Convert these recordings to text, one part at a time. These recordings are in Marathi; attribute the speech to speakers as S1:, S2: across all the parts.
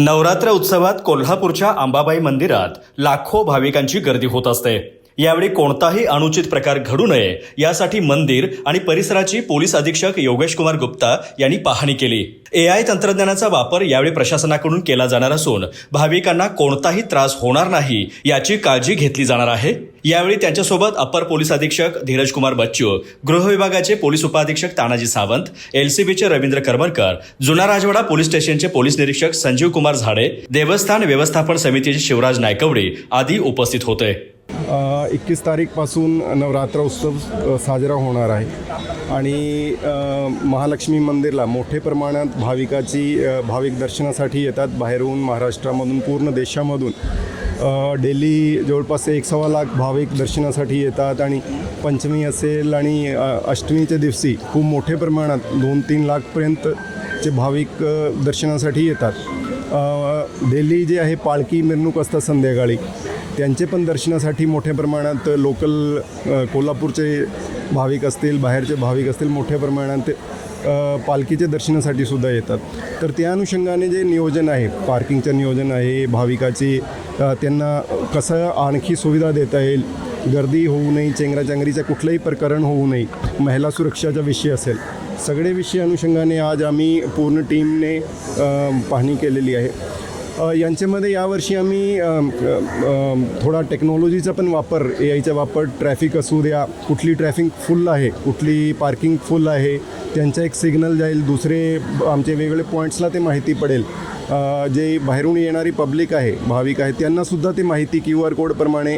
S1: नवरात्र उत्सवात कोल्हापूरच्या अंबाबाई मंदिरात लाखो भाविकांची गर्दी होत असते. यावेळी कोणताही अनुचित प्रकार घडू नये यासाठी मंदिर आणि परिसराची पोलीस अधीक्षक योगेश कुमार गुप्ता यांनी पाहणी केली. एआय तंत्रज्ञानाचा वापर यावेळी प्रशासनाकडून केला जाणार असून भाविकांना कोणताही त्रास होणार नाही याची काळजी घेतली जाणार आहे. यावेळी त्यांच्यासोबत अप्पर पोलीस अधीक्षक धीरज कुमार बच्चू गृह विभागाचे पोलीस उपाधीक्षक तानाजी सावंत एलसीबीचे रवींद्र करमरकर जुना राजवाडा पोलीस स्टेशनचे पोलीस निरीक्षक संजीव कुमार झाडे देवस्थान व्यवस्थापन समितीचे शिवराज नायकवडे आदी उपस्थित होते.
S2: एकवीस तारीखपासून नवरात्र उत्सव साजरा होणार आहे. आणि महालक्ष्मी मंदिरला मोठे प्रमाणात भाविकाची भाविक दर्शनासाठी येतात. बाहेरून महाराष्ट्रामधून पूर्ण देशामधून डेली जवळपास एक सव्वा लाख भाविक दर्शनासाठी येतात. आणि पंचमी असेल आणि अष्टमीच्या दिवशी खूप मोठ्या प्रमाणात दोन तीन लाखपर्यंतचे भाविक दर्शनासाठी येतात. डेली जे आहे पालखी मिरवणूक असतात संध्याकाळी. त्यांचे पण दर्शनासाठी मोठ्या प्रमाणात लोकल कोल्हापूरचे भाविक असतील बाहेरचे भाविक असतील मोठ्या प्रमाणात पालखीच्या दर्शनासाठी सुद्धा येतात. तर त्या अनुषंगाने जे नियोजन आहे पार्किंगचं नियोजन आहे भाविकाची त्यांना कसं आणखी सुविधा देता येईल गर्दी होऊ नये चेंगराचेंगरीचं कुठलंही प्रकरण होऊ नये महिला सुरक्षाचा विषय असेल सगळे विषय अनुषंगाने आज आम्ही पूर्ण टीमने पाहणी केलेली आहे. यांच्यामध्ये यावर्षी आम्ही थोडा टेक्नॉलॉजीचा पण वापर ए आयचा वापर ट्रॅफिक असू द्या कुठली ट्रॅफिक फुल आहे कुठली पार्किंग फुल आहे त्यांचा एक सिग्नल जाईल दुसरे आमचे वेगवेगळे पॉईंट्सला ते माहिती पडेल. जे बाहेरून येणारी पब्लिक आहे भाविक आहे त्यांनासुद्धा ते माहिती क्यू आर कोडप्रमाणे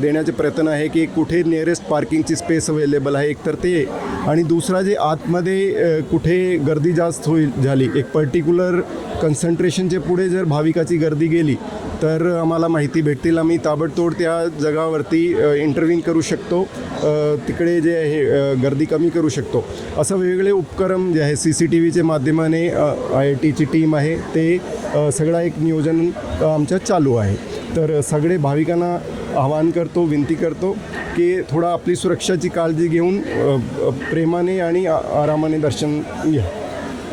S2: देण्याचे प्रयत्न आहे की कुठे नियरेस्ट पार्किंगची स्पेस अवेलेबल आहे एकतर ते. आणि दुसरा जे आतमध्ये कुठे गर्दी जास्त होईल झाली एक पर्टिक्युलर कन्सन्ट्रेशनच्या पुढे जर भाविकाची गर्दी गेली तर आम्हाला माहिती भेटतील. आम्ही ताबडतोड त्या जगावरती इंटरव्ह्यून करू शकतो. तिकडे जे आहे गर्दी कमी करू शकतो. असं वेगवेगळे उपक्रम जे आहे सी सी टी व्हीच्या माध्यमाने आय आय टीची टीम आहे. ते सगळा एक नियोजन आमच्या चालू आहे. तर सगळे भाविकांना आवाहन करतो विनंती करतो की थोडा आपली सुरक्षाची काळजी घेऊन प्रेमाने आणि आ- आरामाने दर्शन घ्या.